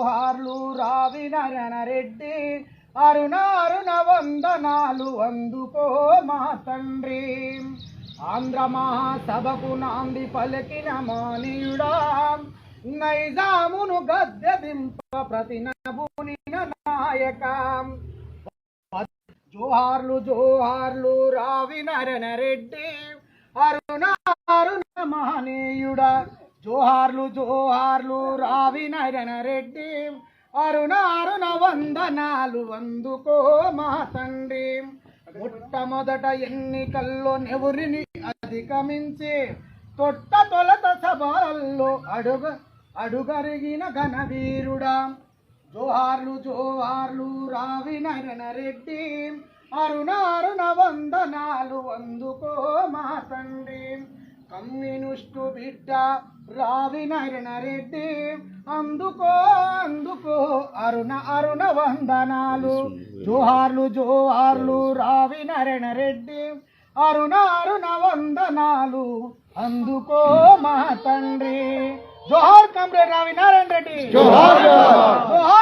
జోహార్లు రావి నారాయణ రెడ్డి వందనాలు అందుకో మా తండ్రి. ఆంధ్ర మహాసభకు నాంది పలికిన మానీయుడా నైజామును గద్దెదింప ప్రతి ప్రతినబునిన నాయక. జోహార్లు జోహార్లు రావి నరణ రెడ్డి మహనీయుడా జోహార్లు జోహార్లు రావి నరణ రెడ్డి. అరుణ అరుణ వందనాలు అందుకో మా తండ్రి. మొట్టమొదట ఎన్నికల్లో నెవరిని అధిగమించి తొట్ట తొలత సభల్లో అడుగ అడుగరిగిన ఘనవీరుడా. జోహార్లు జోహార్లు రావి నరణ రెడ్డి. అరుణ అరుణ వందనాలు అందుకో మా తండ్రి. కమ్యూనిస్టు బిడ్డ రావి నరణ రెడ్డి. అందుకో అందుకో అరుణ అరుణ వందనాలు. జోహార్లు జోహార్లు రావి నరణ రెడ్డి. అరుణ అరుణ వందనాలు. అందుకో మా తండ్రి. జోహార్ కమ్రేడ్ రావి నారాయణ రెడ్డి. జోహార్. జోహార్